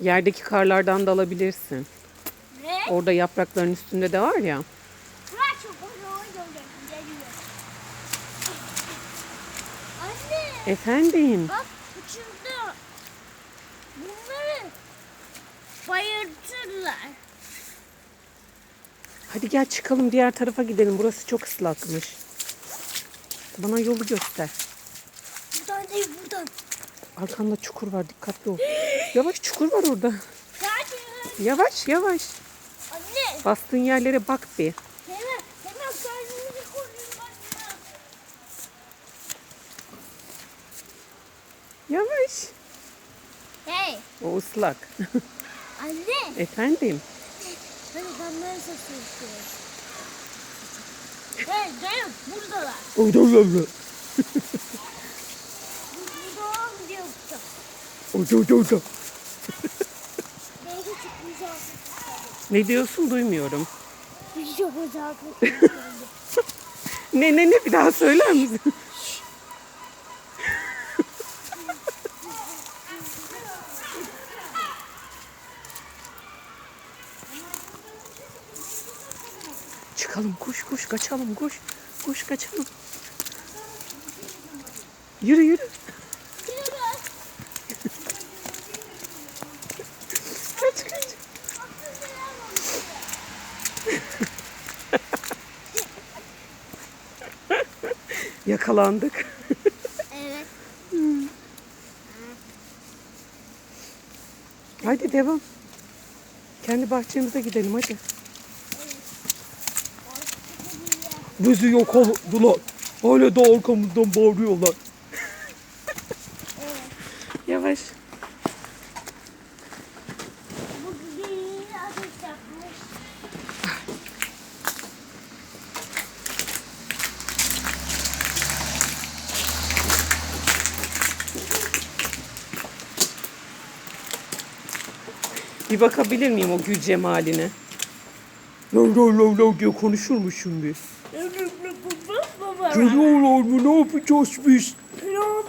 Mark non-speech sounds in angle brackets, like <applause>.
Yerdeki karlardan da alabilirsin. Ne? Orada yaprakların üstünde de var ya. Efendim. Bak Hadi gel çıkalım diğer tarafa gidelim. Burası çok ıslakmış. Bana yolu göster. Buradan değil buradan. Arkanda çukur var dikkatli ol. Yavaş çukur var orada. Yavaş yavaş. Anne. Bastığın yerlere bak bir. Hemen hemen kendimizi koruyun anne. Yavaş. Hey. O ıslak. <laughs> Anne. Efendim. Hani damları satıyorsun. Hey gelin buradalar. Orada orada. Burada mı diyorsun? Orada orada orada. Belki güzel. Ne diyorsun duymuyorum. Çok güzel. Ne ne ne bir daha söyler misin? <laughs> Çıkalım koş koş kaçalım koş. Koş kaçalım. Yürü yürü. Kaç kaç. <laughs> Yakalandık. Evet. Hadi devam. Kendi bahçemize gidelim hadi. Bizi yakaladılar. Hala da arkamızdan bağırıyorlar. <laughs> Yavaş. Bir bakabilir miyim o gül cemaline? Lav lav lav lav diye konuşurmuşum bir. Baba. Geliyorlar mı ne yapacağız biz? Ne oldu?